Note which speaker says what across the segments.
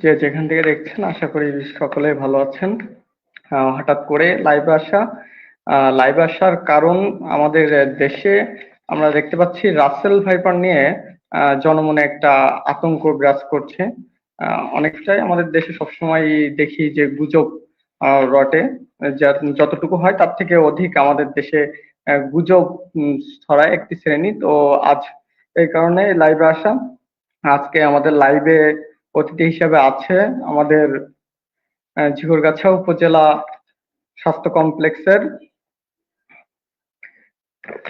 Speaker 1: যে যেখান থেকে দেখছেন, আশা করি সকলে ভালো আছেন। হঠাৎ করে লাইভে আসা। লাইভে আসার কারণ আমাদের দেশে আমরা দেখতে পাচ্ছি রাসেল ভাইপার নিয়ে জনমনে একটা আতঙ্ক বিরাজ করছে। অনেকটাই আমাদের দেশে সবসময় দেখি যে গুজব রটে। যতটুকু হয় তার থেকে অধিক আমাদের দেশে গুজব ছড়ায় একটি শ্রেণি। তো আজ এই কারণে লাইভে আসা। আজকে আমাদের লাইভে অতিথি হিসেবে আছে আমাদের ঝিকরগাছা উপজেলা স্বাস্থ্য কমপ্লেক্সের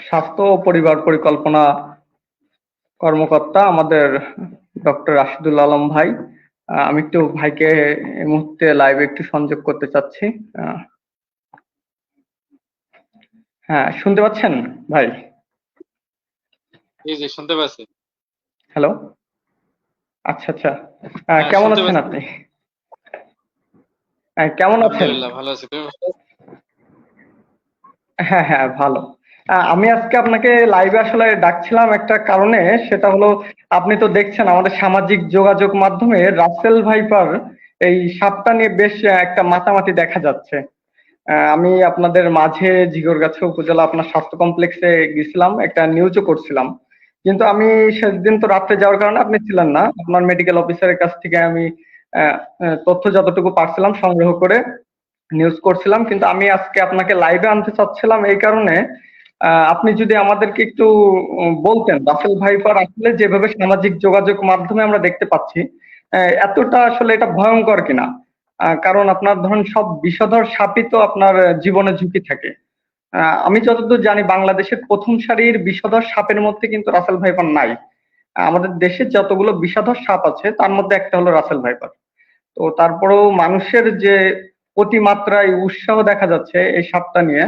Speaker 1: স্বাস্থ্য ও পরিবার পরিকল্পনা কর্মকর্তা আমাদের ডক্টর রাশিদুল আলম ভাই। আমি একটু ভাইকে এই মুহূর্তে লাইভে একটু সংযোগ করতে চাচ্ছি। হ্যাঁ শুনতে পাচ্ছেন ভাই?
Speaker 2: জি জি শুনতে পাচ্ছি।
Speaker 1: হ্যালো আচ্ছা আচ্ছা।
Speaker 2: হ্যাঁ,
Speaker 1: কেমন আছেন আপনি? হ্যাঁ, কেমন আছেন?
Speaker 2: ভালো আছি?
Speaker 1: হ্যাঁ হ্যাঁ ভালো। আমি আজকে আপনাকে লাইভে আসলে ডাকছিলাম একটা কারণে সেটা হলো আপনি তো দেখছেন আমাদের সামাজিক যোগাযোগ মাধ্যমে রাসেল ভাইপার এই সাপটা নিয়ে বেশ একটা মাতামাতি দেখা যাচ্ছে। আহ, আমি আপনাদের মাঝে জিগরগাছা উপজেলা আপনার স্বাস্থ্য কমপ্লেক্সে গেছিলাম একটা নিউজও করছিলাম। কিন্তু আমি সেদিন তো রাত্রে যাওয়ার কারণে আপনি ছিলেন না। আপনার মেডিকেল অফিসারের কাছ থেকে আমি তথ্য যতটুকু পারছিলাম সংগ্রহ করে নিউজ করছিলাম। কিন্তু আমি আজকে আপনাকে লাইভে আনতে চাচ্ছিলাম এই কারণে আপনি যদি আমাদেরকে একটু বলতেন, রাসেল ভাইপার আসলে যেভাবে সামাজিক যোগাযোগ মাধ্যমে আমরা দেখতে পাচ্ছি এতটা আসলে এটা ভয়ঙ্কর কিনা? কারণ আপনার ধরুন সব বিষধর সাপই তো আপনার জীবনে ঝুঁকি থাকে। আমি যতদূর জানি বাংলাদেশের প্রথম সারির বিষধর সাপের মধ্যে কিন্তু রাসেল ভাইপার নাই। আমাদের দেশে যতগুলো বিষধর সাপ আছে, তার মধ্যে একটা হলো রাসেল ভাইপার। তো তারপরেও মানুষের যে অতিমাত্রায় উৎসাহ দেখা যাচ্ছে এই সাপটা নিয়ে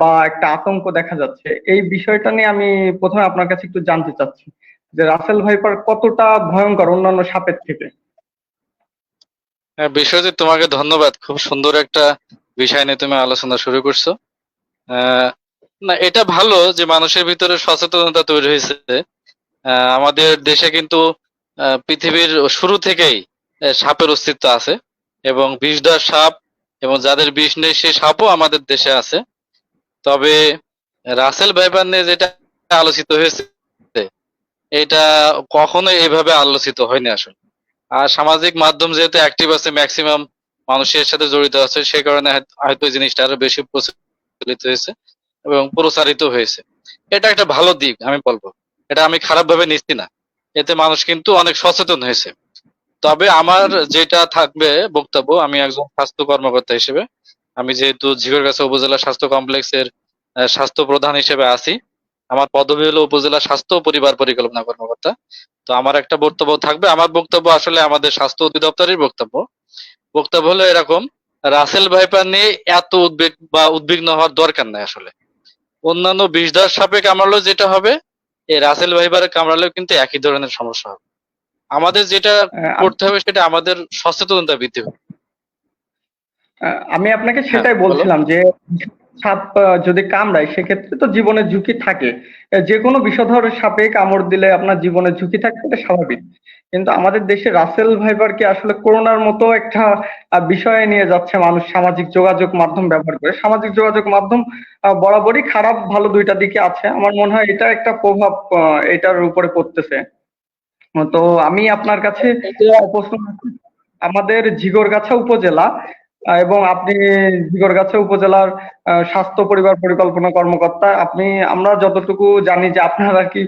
Speaker 1: বা একটা আতঙ্ক দেখা যাচ্ছে, এই বিষয়টা নিয়ে আমি প্রথমে আপনার কাছে একটু জানতে চাচ্ছি যে রাসেল ভাইপার কতটা ভয়ঙ্কর অন্যান্য সাপের থেকে।
Speaker 2: হ্যাঁ বিষয়টি তোমাকে ধন্যবাদ। খুব সুন্দর একটা বিষয় নিয়ে তুমি আলোচনা শুরু করছ। না, এটা ভালো যে মানুষের ভিতরে সচেতনতা তৈরি হয়েছে। আমাদের দেশে কিন্তু পৃথিবীর শুরু থেকেই সাপের অস্তিত্ব আছে এবং বিষধর সাপ এবং যাদের বিষ নেই, সেই সাপও আমাদের দেশে আছে। তবে রাসেল ভাইপার নিয়ে যেটা আলোচিত হয়েছে, এটা কখনো এইভাবে আলোচিত হয়নি আসলে। আর সামাজিক মাধ্যম যেহেতু অ্যাক্টিভ আছে ম্যাক্সিমাম মানুষের সাথে জড়িত আছে সেই কারণে হয়তো- জিনিসটা আরও বেশি প্রচলিত হয়েছে এবং প্রসারিত হয়েছে। এটা একটা ভালো দিক, আমি বলব। এটা আমি খারাপ ভাবে নিচ্ছি না। এতে মানুষ কিন্তু অনেক সচেতন হয়েছে। তবে আমার যেটা থাকবে বক্তব্য, আমি একজন স্বাস্থ্য কর্মকর্তা হিসেবে, আমি যেহেতু ঝিগরগাছা উপজেলা স্বাস্থ্য কমপ্লেক্সের স্বাস্থ্য প্রধান হিসেবে আছি। আমার পদবি হলো উপজেলা স্বাস্থ্য পরিবার পরিকল্পনা কর্মকর্তা। তো আমার একটা বক্তব্য থাকবে। আমার বক্তব্য আসলে আমাদের স্বাস্থ্য অধিদপ্তরের বক্তব্য। বক্তব্য হলো এরকম রাসেল ভাইপার নিয়ে এত উদ্বেগ বা উদ্বিগ্ন হওয়ার দরকার নাই আসলে। অন্যান্য বিষধর সাপে কামড়ালেও যেটা হবে এই রাসেল ভাইপারে কামড়ালেও কিন্তু একই ধরনের সমস্যা হবে। আমাদের যেটা করতে হবে সেটা আমাদের সচেতনতা বৃদ্ধি হবে
Speaker 1: আমি আপনাকে সেটাই
Speaker 2: হ্যাঁ,
Speaker 1: বলছিলাম যে সাপ যদি কামড়ায় সেক্ষেত্রে তো জীবনের ঝুঁকি থাকে। যে কোনো বিষধর সাপে কামড় দিলে আপনার জীবনের ঝুঁকি থাকে এটা স্বাভাবিক। কিন্তু আমাদের দেশে রাসেল ভাইবারকে আসলে করোনার মতো একটা বিষয়ে নিয়ে যাচ্ছে মানুষ সামাজিক যোগাযোগ মাধ্যম ব্যবহার করে? সামাজিক যোগাযোগ মাধ্যম বরাবরই খারাপ ভালো দুইটা দিকে আছে। আমার মনে হয় এটা একটা প্রভাব এটার উপরে পড়তেছে। তো আমি আপনার কাছে প্রশ্ন রাখছি, আমাদের ঝিগরগাছা উপজেলা এবং আপনি ঝিগরগাছা উপজেলার স্বাস্থ্য পরিবার পরিকল্পনা কর্মকর্তা, আপনি, আমরা যতটুকু জানি যে আপনার আর কি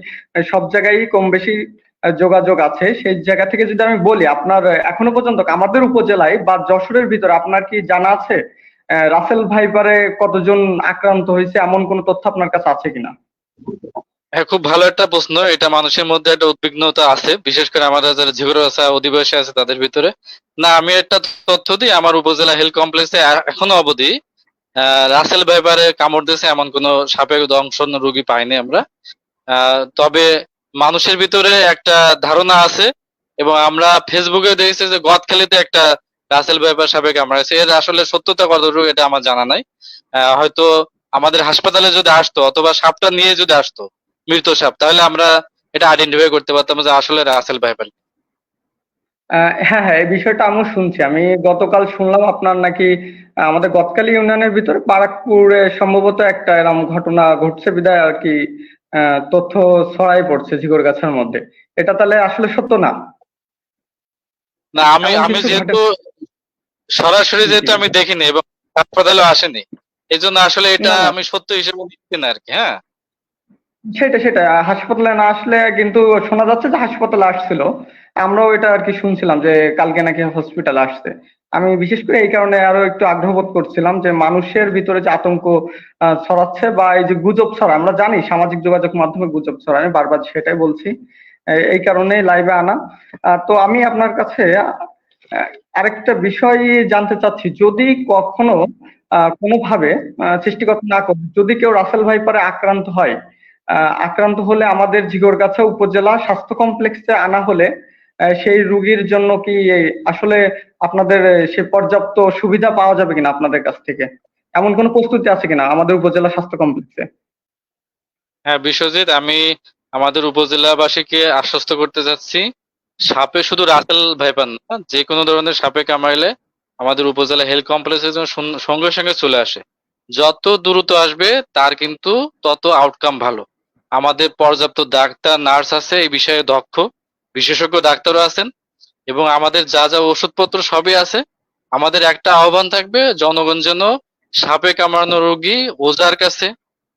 Speaker 1: সব জায়গায় কম বেশি যোগাযোগ আছে। সেই জায়গা থেকে যদি আমি বলি, আপনার এখনও পর্যন্ত আমাদের উপজেলায় বা যশোরের ভিতরে আপনার কি জানা আছে রাসেল ভাইপারে কতজন আক্রান্ত হয়েছে, এমন কোনো তথ্য আপনার কাছে আছে কিনা?
Speaker 2: হ্যাঁ খুব ভালো একটা প্রশ্ন। এটা মানুষের মধ্যে একটা উদ্বিগ্নতা আছে। বিশেষ করে আমাদের যারা ঝিগুরগাছা অধিবাসী আছে, তাদের ভিতরে। না, আমি একটা তথ্য দিই। আমার উপজেলা হেলথ কমপ্লেক্সে এখনও অবধি রাসেল ভাইবারে কামড় দিয়েছে এমন কোনো সাপের দংশন রোগী পাইনি আমরা। তবে মানুষের ভিতরে একটা ধারণা আছে এবং আমরা ফেসবুকে দেখেছি যে গদখালিতে একটা রাসেল ভাইবার সাপে কামড়াইছে এর আসলে সত্যতা কতটুকু এটা আমার জানা নাই। হয়তো আমাদের হাসপাতালে যদি আসতো অথবা সাপটা নিয়ে যদি আসতো মৃত সাপ তাহলে আমরা এটা আইডেন্টিফাই করতে পারতাম যে আসলে রাসেল ভাইপার
Speaker 1: হ্যাঁ হ্যাঁ এই বিষয়টা আমিও শুনছি। আমি গতকাল শুনলাম আপনার নাকি আমাদের গতকাল ইউনিয়নের ভিতরে বারাকপুরে সম্ভবত একটা এরকম ঘটনা ঘটছে বিদায় আর কি তথ্য ছড়াই পড়ছে ঝিগরগাছার মধ্যে। এটা তাহলে আসলে সত্য না?
Speaker 2: না আমি আমি যেহেতু সরাসরি যেহেতু আমি দেখিনি এবং হাসপাতালে আসেনি এই জন্য আসলে এটা। আমি সত্য হিসেবে নিচ্ছি না আর কি হ্যাঁ?
Speaker 1: সেটা সেটা হাসপাতালে না আসলে কিন্তু শোনা যাচ্ছে যে হাসপাতালে আসছিল। আমরাও এটা আর কি শুনছিলাম যে কালকে নাকি হসপিটাল আসছে। আমি বিশেষ করে এই কারণে আরও একটু আগ্রহ বোধ করছিলাম যে মানুষের ভিতরে যে আতঙ্ক ছড়াচ্ছে বা এই যে গুজব ছড়ায় আমরা জানি সামাজিক যোগাযোগ মাধ্যমে গুজব ছড়ায় আমি বারবার সেটাই বলছি। এই কারণে লাইভে আনা। তো আমি আপনার কাছে আরেকটা বিষয় জানতে চাচ্ছি। যদি কখনো আহ, কোনোভাবে আহ, সৃষ্টিকর্তা না করে যদি কেউ রাসেল ভাইপারে আক্রান্ত হয় আক্রান্ত হলে আমাদের ঝিগরগাছা উপজেলা স্বাস্থ্য কমপ্লেক্সে আনা হলে সেই রুগীর জন্য কি আসলে আপনাদের সে পর্যাপ্ত সুবিধা পাওয়া যাবে কিনা আপনাদের কাছ থেকে? এমন কোনো প্রস্তুতি আছে কিনা আমাদের উপজেলা স্বাস্থ্য কমপ্লেক্সে?
Speaker 2: হ্যাঁ বিশ্বজিৎ, আমি আমাদের উপজেলাবাসীকে আশ্বস্ত করতে যাচ্ছি। সাপে শুধু রাসেল ভাইপার না, যে কোনো ধরনের সাপে কামড়াইলে আমাদের উপজেলা হেলথ কমপ্লেক্সের জন্য সঙ্গে সঙ্গে চলে আসে। যত দ্রুত আসবে, তার কিন্তু তত আউটকাম ভালো। আমাদের পর্যাপ্ত ডাক্তার, নার্স আছে, এই বিষয়ে দক্ষ। বিশেষজ্ঞ ডাক্তারও আছেন এবং আমাদের যা যা ওষুধপত্র সবই আছে। আমাদের একটা আহ্বান থাকবে, জনগণ যেন সাপে কামড়ানো রোগী ওজার কাছে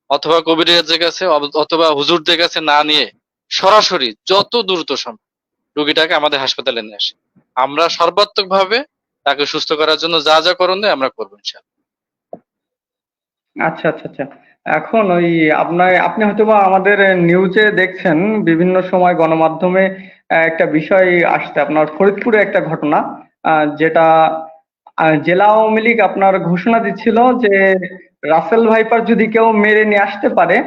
Speaker 2: অথবা কবিরাজের কাছে অথবা হুজুরদের কাছে না নিয়ে সরাসরি যত দ্রুত সম্ভব রোগীটাকে আমাদের হাসপাতালে নিয়ে আসে। আমরা সর্বাত্মক ভাবে তাকে সুস্থ করার জন্য যা যা করণীয় আমরা করব ইনশাআল্লাহ।
Speaker 1: আচ্ছা আচ্ছা আচ্ছা। এখন ওই আপনার, আপনি হয়তোবা আমাদের নিউজে দেখছেন, বিভিন্ন সময় গণমাধ্যমে একটা বিষয় আসতে আপনার ফরিদপুরে একটা ঘটনা যেটা জেলা আওয়ামী লীগ আপনার ঘোষণা দিচ্ছিল যে রাসেল ভাইপার যদি কেউ মেরে নিয়ে আসতে পারে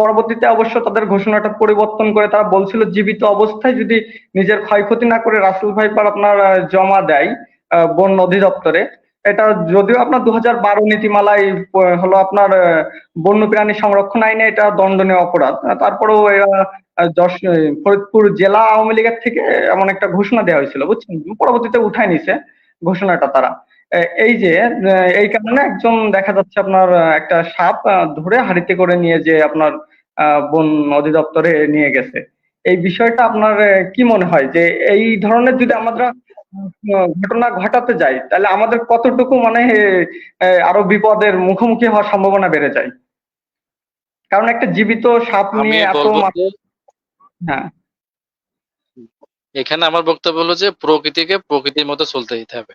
Speaker 1: পরবর্তীতে অবশ্য তাদের ঘোষণাটা পরিবর্তন করে তারা বলছিল জীবিত অবস্থায় যদি নিজের ক্ষয়ক্ষতি না করে রাসেল ভাইপার আপনার জমা দেয় বন অধিদপ্তরে এটা যদিও আপনার দু হাজার বারো নীতিমালায় হলো আপনার বন্যপ্রাণী সংরক্ষণ আইনে এটা দণ্ডনীয় অপরাধ। তারপরেও ফরিদপুর জেলা আওয়ামী লীগের থেকে এমন একটা ঘোষণা দেওয়া হয়েছিল, বুঝছেন? পরবর্তীতে উঠায় নিছে ঘোষণাটা তারা। এই যে এই কারণে একজন দেখা যাচ্ছে আপনার একটা সাপ ধরে হাড়িতে করে নিয়ে যে আপনার বন অধিদপ্তরে নিয়ে গেছে। এই বিষয়টা আপনার কি মনে হয় যে এই ধরনের যদি আমরা ঘটনা ঘটাতে যাই তাহলে আমাদের কতটুকু মানে আরও বিপদের মুখোমুখি হওয়ার সম্ভাবনা বেড়ে যায়? কারণ একটা জীবিত সাপ নিয়ে এত হ্যাঁ।
Speaker 2: এখানে আমার বক্তব্য হলো যে প্রকৃতিকে প্রকৃতির মতো চলতে দিতে হবে।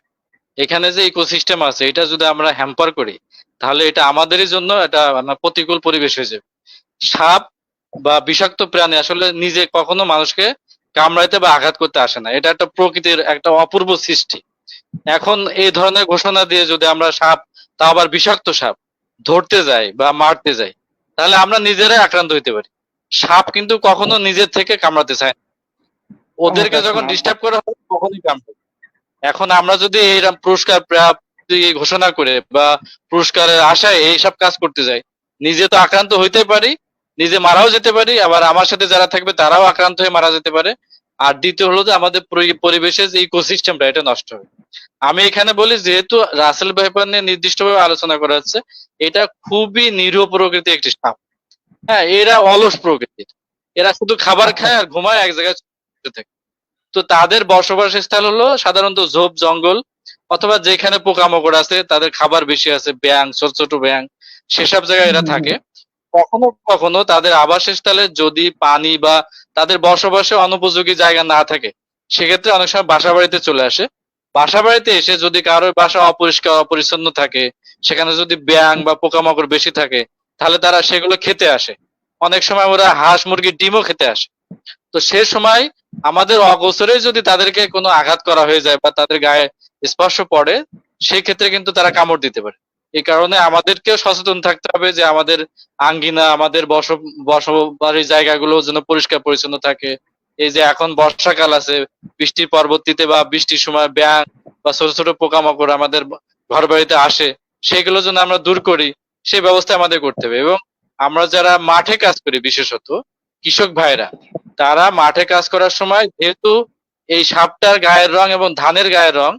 Speaker 2: এখানে যে ইকোসিস্টেম আছে এটা যদি আমরা হ্যাম্পার করি তাহলে এটা আমাদেরই জন্য এটা আপনার প্রতিকূল পরিবেশ হয়ে যাবে। সাপ বা বিষাক্ত প্রাণী আসলে নিজে কখনো মানুষকে কামড়াইতে বা আঘাত করতে আসে না। এটা একটা প্রকৃতির একটা অপূর্ব সৃষ্টি। এখন এই ধরনের ঘোষণা দিয়ে যদি আমরা সাপ তা আবার বিষাক্ত সাপ ধরতে যাই বা মারতে যাই তাহলে আমরা নিজেরাই আক্রান্ত হইতে পারি। সাপ কিন্তু কখনো নিজের থেকে কামড়াতে চায় না। ওদেরকে যখন ডিস্টার্ব করা হয় তখনই কামড়ায়। এখন আমরা যদি এইরকম পুরস্কার প্রাপ্তি ঘোষণা করে বা পুরস্কারের আশায় এইসব কাজ করতে যাই নিজে তো আক্রান্ত হইতে পারি নিজে মারাও যেতে পারি আবার আমার সাথে যারা থাকবে তারাও আক্রান্ত হয়ে মারা যেতে পারে। আর দ্বিতীয় হলো যে আমাদের পরিবেশের যে ইকোসিস্টেমটা এটা নষ্ট হবে আমি এখানে বলি যেহেতু রাসেল ভাইপার নিয়ে নির্দিষ্টভাবে আলোচনা করা হচ্ছে এটা খুবই নিরীহ প্রকৃতির একটি সাপ। হ্যাঁ এরা অলস প্রকৃতির। এরা শুধু খাবার খায় আর ঘুমায় এক জায়গায় থাকে। তো তাদের বসবাস স্থান হলো সাধারণত ঝোপ জঙ্গল অথবা যেখানে পোকামাকড় আছে তাদের খাবার বেশি আছে ব্যাং ছোট ছোট ব্যাং সেসব জায়গায় এরা থাকে। কখনো কখনো তাদের আবাসস্থলে যদি পানি বা তাদের বসবাসে অনুপযোগী জায়গা না থাকে, সেক্ষেত্রে অনেক সময় বাসা বাড়িতে চলে আসে। বাসা বাড়িতে এসে যদি কারোর বাসা অপরিষ্কার, অপরিচ্ছন্ন থাকে, সেখানে যদি ব্যাং বা পোকামাকড় বেশি থাকে, তাহলে তারা সেগুলো খেতে আসে। অনেক সময় ওরা হাঁস মুরগির ডিমও খেতে আসে। তো সে সময় আমাদের অগোচরে যদি তাদেরকে কোনো আঘাত করা হয়ে যায় বা তাদের গায়ে স্পর্শ পড়ে সেই ক্ষেত্রে কিন্তু তারা কামড় দিতে পারে। এই কারণে আমাদেরকেও সচেতন থাকতে হবে যে আমাদের আঙ্গিনা, আমাদের বস, বসবাড়ির জায়গাগুলো যেন পরিষ্কার পরিচ্ছন্ন থাকে। এই যে এখন বর্ষাকাল আছে, বৃষ্টির পরবর্তীতে বা বৃষ্টির সময় ব্যাং বা ছোট ছোট পোকামাকড় আমাদের ঘর বাড়িতে আসে, সেগুলো যেন আমরা দূর করি সেই ব্যবস্থা আমাদের করতে হবে। এবং আমরা যারা মাঠে কাজ করি বিশেষত, কৃষক ভাইরা, তারা মাঠে কাজ করার সময় যেহেতু এই সাপটার গায়ের রং এবং ধানের গায়ের রং,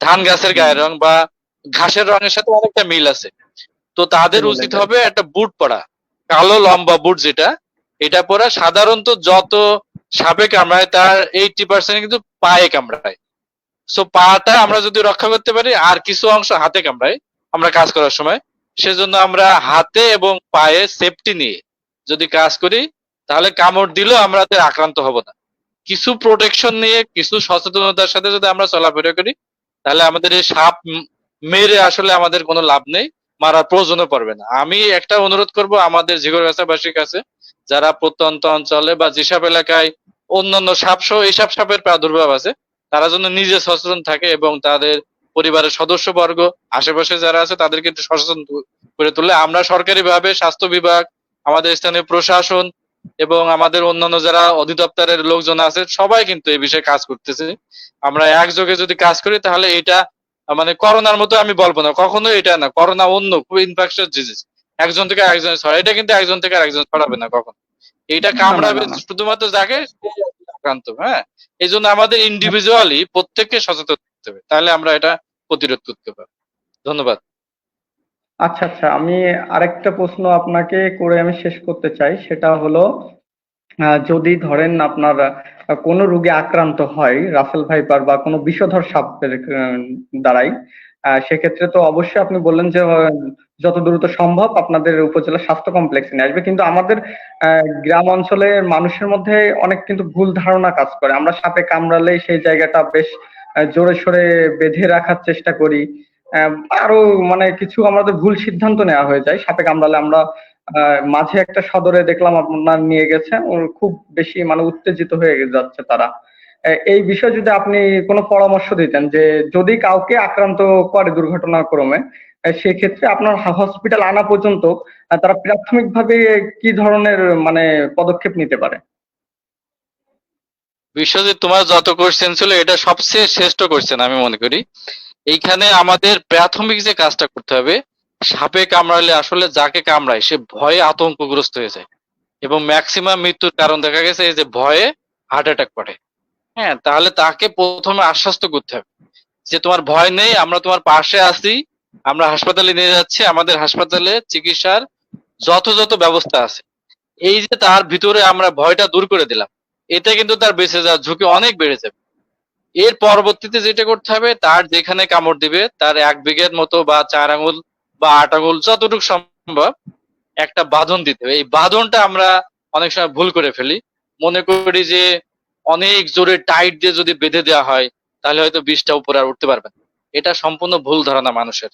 Speaker 2: ধান গাছের গায়ের রং বা ঘাসের রঙের সাথে অনেকটা মিল আছে। তো তাদের উচিত হবে একটা বুট পরা কালো লম্বা বুট যেটা এটা পরা সাধারণত যত সাপে কামড়ায় তার এইটি পার্সেন্ট কিন্তু পায়ে কামড়ায়। সো পাটা আমরা যদি রক্ষা করতে পারি আর কিছু অংশ হাতে কামড়ায় আমরা কাজ করার সময় সেজন্য আমরা হাতে এবং পায়ে সেফটি নিয়ে যদি কাজ করি তাহলে কামড় দিলেও আমরা তাদের আক্রান্ত হব না। কিছু প্রোটেকশন নিয়ে কিছু সচেতনতার সাথে যদি আমরা চলাফেরা করি তাহলে আমাদের এই সাপ মেরে আসলে আমাদের কোনো লাভ নেই, মারার প্রয়োজনও পড়বে না। আমি একটা অনুরোধ করব আমাদের জিগরগাছাবাসীর কাছে, যারা প্রত্যন্ত অঞ্চলে বা যেসব এলাকায় অন্যান্য সাপ সহ এইসব সাপের প্রাদুর্ভাব আছে, তারা যেন নিজে সচেতন থাকে এবং তাদের পরিবারের সদস্যবর্গ, আশেপাশে যারা আছে তাদেরকে একটু সচেতন করে তুলে। আমরা সরকারি ভাবে স্বাস্থ্য বিভাগ, আমাদের স্থানীয় প্রশাসন এবং আমাদের অন্যান্য যারা অধিদপ্তরের লোকজন আছে, সবাই কিন্তু এই বিষয়ে কাজ করতেছে। আমরা একযোগে যদি কাজ করি তাহলে এটা মানে করোনার মতো আমি বলব না কখনো এটা না করোনা অন্য খুব ইনফেকশন ডিজিজ একজন থেকে আরেকজন ছড়ায় এটা কিন্তু একজন থেকে আরেকজন ছড়াবে না কখনো।
Speaker 1: না,
Speaker 2: কামড়াবে শুধুমাত্র যাকে আক্রান্ত হ্যাঁ? এই জন্য আমাদের ইন্ডিভিজুয়ালি প্রত্যেককে সচেতন থাকতে হবে তাহলে আমরা এটা প্রতিরোধ করতে পারব। ধন্যবাদ।
Speaker 1: আচ্ছা আচ্ছা আমি আরেকটা প্রশ্ন আপনাকে করে আমি শেষ করতে চাই সেটা হলো আহ, যদি ধরেন আপনার কোনো রোগে আক্রান্ত হয় রাসেল ভাইপার বা কোনো বিষধর সাপের দ্বারাই সেক্ষেত্রে তো অবশ্যই আপনি বললেন যে যত দ্রুত সম্ভব আপনাদের উপজেলা স্বাস্থ্য কমপ্লেক্সে নিয়ে আসবে। কিন্তু আমাদের গ্রাম অঞ্চলের মানুষের মধ্যে অনেক কিন্তু ভুল ধারণা কাজ করে। আমরা সাপে কামড়ালে সেই জায়গাটা বেশ জোরে সোরে বেঁধে রাখার চেষ্টা করি। আরও মানে কিছু আমাদের ভুল সিদ্ধান্ত নেওয়া হয়ে যায়। সাপে কামড়ালে আমরা মাঝে একটা সদরে দেখলাম আপনার নিয়ে গেছে খুব বেশি মানে উত্তেজিত হয়ে যাচ্ছে তারা। এই বিষয়ে যদি আপনি কোনো পরামর্শ দিতেন যে যদি কাউকে আক্রান্ত করে দুর্ঘটনাক্রমে সেক্ষেত্রে আপনার হসপিটাল আনা পর্যন্ত তারা প্রাথমিকভাবে কি ধরনের মানে পদক্ষেপ নিতে পারে?
Speaker 2: বিশ্বজিৎ, তোমার যত কোশ্চেন ছিল, এটা সবচেয়ে শ্রেষ্ঠ কোশ্চেন আমি মনে করি। এইখানে আমাদের প্রাথমিক যে কাজটা করতে হবে সাপে কামড়ালে আসলে যাকে কামড়ায়, সে ভয়ে আতঙ্কগ্রস্ত হয়ে যায়। এবং ম্যাক্সিমাম মৃত্যুর কারণ দেখা গেছে, এই যে ভয়ে হার্ট অ্যাটাক করে। হ্যাঁ তাহলে তাকে প্রথমে আশ্বস্ত করতে হবে যে তোমার ভয় নেই, আমরা তোমার পাশে আছি, আমরা হাসপাতালে নিয়ে যাচ্ছি, আমাদের হাসপাতালে চিকিৎসার যথাযথ ব্যবস্থা আছে। এই যে তার ভিতরে আমরা ভয়টা দূর করে দিলাম এতে কিন্তু তার বেঁচে যাওয়ার ঝুঁকি অনেক বেড়ে যাবে। এর পরবর্তীতে যেটা করতে হবে, তার যেখানে কামড় দিবে, তার এক বিঘের মতো বা চার আঙুল বা আট আঙুল যতটুকু সম্ভব একটা বাঁধন দিতে হবে। এই বাঁধনটা আমরা অনেক সময় ভুল করে ফেলি। মনে করি যে অনেক জোরে টাইট দিয়ে যদি বেঁধে দেওয়া হয়, তাহলে হয়তো বিষটা উপরে আর উঠতে পারবে না। এটা সম্পূর্ণ ভুল ধারণা মানুষের।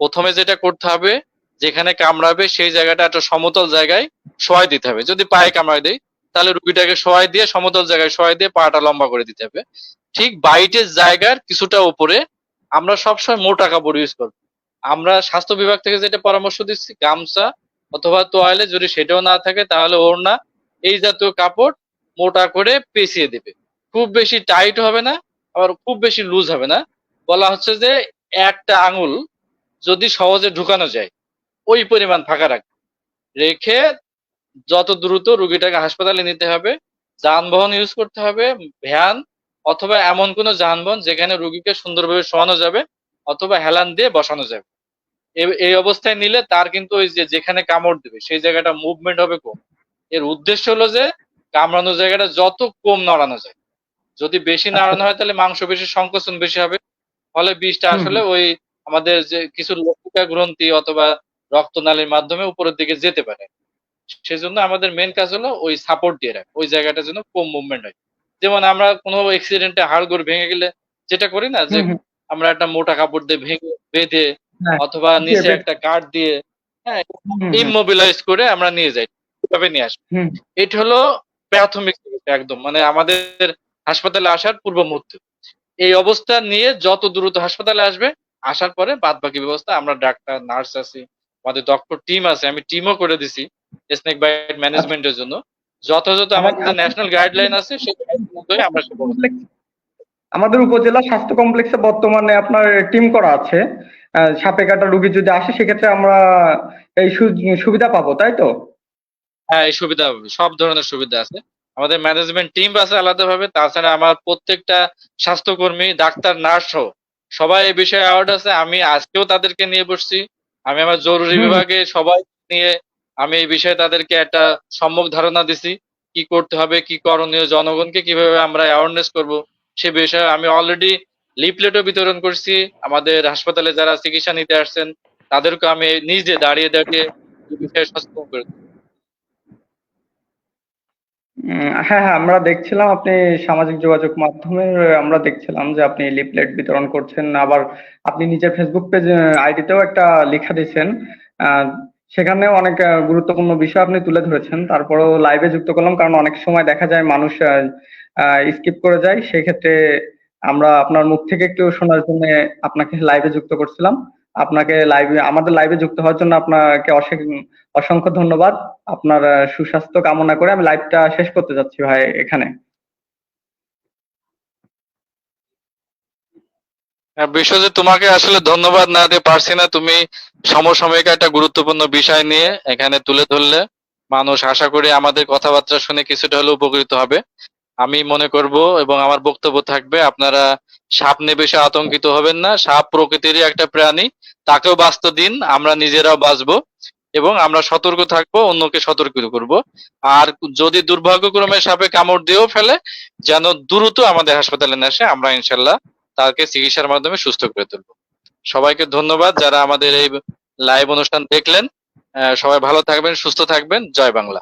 Speaker 2: প্রথমে যেটা করতে হবে, যেখানে কামড়াবে সেই জায়গাটা একটা সমতল জায়গায় শোয়াই দিতে হবে। যদি পায়ে কামড়ায় দেয় তাহলে রুগীটাকে শোয়াই দিয়ে সমতল জায়গায় শোয়াই দিয়ে পাটা লম্বা করে দিতে হবে। ঠিক বাইটের জায়গার কিছুটা উপরে আমরা সবসময় মোটা কাপড় ইউজ করব। আমরা স্বাস্থ্য বিভাগ থেকে যেটা পরামর্শ দিচ্ছি, গামছা অথবা তোয়ালে যদি সেটাও না থাকে তাহলে ওড়না, এই জাতীয় কাপড় মোটা করে পেঁচিয়ে দেবে। খুব বেশি টাইট হবে না, আবার খুব বেশি লুজ হবে না। বলা হচ্ছে যে একটা আঙুল যদি সহজে ঢুকানো যায়, ওই পরিমাণ ফাঁকা রাখবে। রেখে যত দ্রুত রুগীটাকে হাসপাতালে নিতে হবে, যানবাহন ইউজ করতে হবে, ভ্যান অথবা এমন কোনো যানবাহন যেখানে রুগীকে সুন্দরভাবে শোয়ানো যাবে অথবা হেলান দিয়ে বসানো যাবে। এই অবস্থায় নিলে তার কিন্তু ওই যে যেখানে কামড় দিবে সেই জায়গাটা মুভমেন্ট হবে কম। এর উদ্দেশ্য হলো যে কামড়ানো জায়গাটা যত কম নড়ানো যায়। যদি বেশি নাড়ানো হয় তাহলে মাংস বেশি সংকোচন বেশি হবে। ফলে বিষটা আসলে ওই আমাদের যে কিছু লক্ষিকা গ্রন্থি অথবা রক্তনালীর মাধ্যমে উপরের দিকে যেতে পারে। সেজন্য আমাদের মেন কাজ হলো ওই সাপোর্ট দিয়ে রাখা ওই জায়গাটা যেন কম মুভমেন্ট হয়। যেমন আমরা কোনো অ্যাক্সিডেন্টে হাড়গোড় ভেঙে গেলে যেটা করি না যে আমরা একটা মোটা কাপড় দিয়ে ভেঙে বেঁধে অথবা নিচে একটা কাঠ দিয়ে হ্যাঁ ইমোবিলাইজ করে আমরা নিয়ে যাই কীভাবে নিয়ে আসব? এটা হলো প্রাথমিক একদম মানে আমাদের হাসপাতালে আসার পূর্ব মুহূর্তে। এই অবস্থা নিয়ে যত দ্রুত হাসপাতালে আসবে আসার পরে বাদ বাকি ব্যবস্থা আমরা ডাক্তার নার্স আছি আমাদের দক্ষ টিম আছে আমি টিমও করে দিছি স্নেক বাইট ম্যানেজমেন্টের জন্য। যথাযথ আমাদের ন্যাশনাল গাইডলাইন আছে সেই আমরা
Speaker 1: আমাদের উপজেলা স্বাস্থ্য কমপ্লেক্সে বর্তমানে আপনার টিম করা আছে। সাপে কাটা রুগী যদি আসে সেক্ষেত্রে আমরা এই সুবিধা পাবো তাই তো?
Speaker 2: হ্যাঁ এই সুবিধা সব ধরনের সুবিধা আছে। আমাদের ম্যানেজমেন্ট টিম আছে আলাদাভাবে তাছাড়া আমার প্রত্যেকটা স্বাস্থ্যকর্মী ডাক্তার নার্স সহ সবাই এই বিষয়ে অ্যাওয়ার্ড আছে। আমি আজকেও তাদেরকে নিয়ে বসছি। আমি আমার জরুরি বিভাগে সবাই নিয়ে আমি এই বিষয়ে তাদেরকে একটা সম্যক ধারণা দিছি কি করতে হবে কি করণীয় জনগণকে কীভাবে আমরা অ্যাওয়ারনেস করব সে বিষয়ে আমি অলরেডি লিফলেটও বিতরণ করছি। আমাদের হাসপাতালে যারা চিকিৎসা নিতে আসছেন তাদেরকে আমি নিজে দাঁড়িয়ে দাঁড়িয়ে বিষয়ে সচেতন করে
Speaker 1: হ্যাঁ হ্যাঁ আমরা দেখছিলাম আপনি সামাজিক যোগাযোগ মাধ্যমে আমরা দেখছিলাম যে আপনি লিফলেট বিতরণ করছেন। আবার আপনি নিজের ফেসবুক পেজ আইডিতেও একটা লেখা দিয়েছেন। আহ, সেখানেও অনেক গুরুত্বপূর্ণ বিষয় আপনি তুলে ধরেছেন। তারপরেও লাইভে যুক্ত করলাম কারণ অনেক সময় দেখা যায় মানুষ স্কিপ করে যায়। সেই ক্ষেত্রে আমরা আপনার মুখ থেকে একটু শোনার জন্য আপনাকে লাইভে যুক্ত করছিলাম। আপনাকে লাইভে আমাদের লাইভে যুক্ত হওয়ার জন্য আপনাকে অসংখ্য ধন্যবাদ। আপনার সুস্বাস্থ্য কামনা করে আমি লাইভটা শেষ করতে যাচ্ছি ভাই এখানে।
Speaker 2: হ্যাঁ, বিশ্বজিৎ তোমাকে আসলে ধন্যবাদ না দিয়ে পারছি না। তুমি সমসাময়িক একটা গুরুত্বপূর্ণ বিষয় নিয়ে এখানে তুলে ধরলে। মানুষ আশা করি আমাদের কথাবার্তা শুনে কিছুটা হলেও উপকৃত হবে। আমি মনে করব এবং আমার বক্তব্য থাকবে, আপনারা সাপ নিয়ে আতঙ্কিত হবেন না, সাপ প্রকৃতিরই একটা প্রাণী, তাকেও বাঁচতে দিন, আমরা নিজেরাও বাঁচবো এবং আমরা সতর্ক থাকব, অন্যকে সতর্কিত করব। আর যদি দুর্ভাগ্যক্রমে সাপে কামড় দিয়েও ফেলে, যেন দ্রুত আমাদের হাসপাতালে নিয়ে আসে, আমরা ইনশাল্লাহ তাকে চিকিৎসার মাধ্যমে সুস্থ করে তুলব। সবাইকে ধন্যবাদ যারা আমাদের এই লাইভ অনুষ্ঠান দেখলেন। সবাই ভালো থাকবেন, সুস্থ থাকবেন। জয় বাংলা।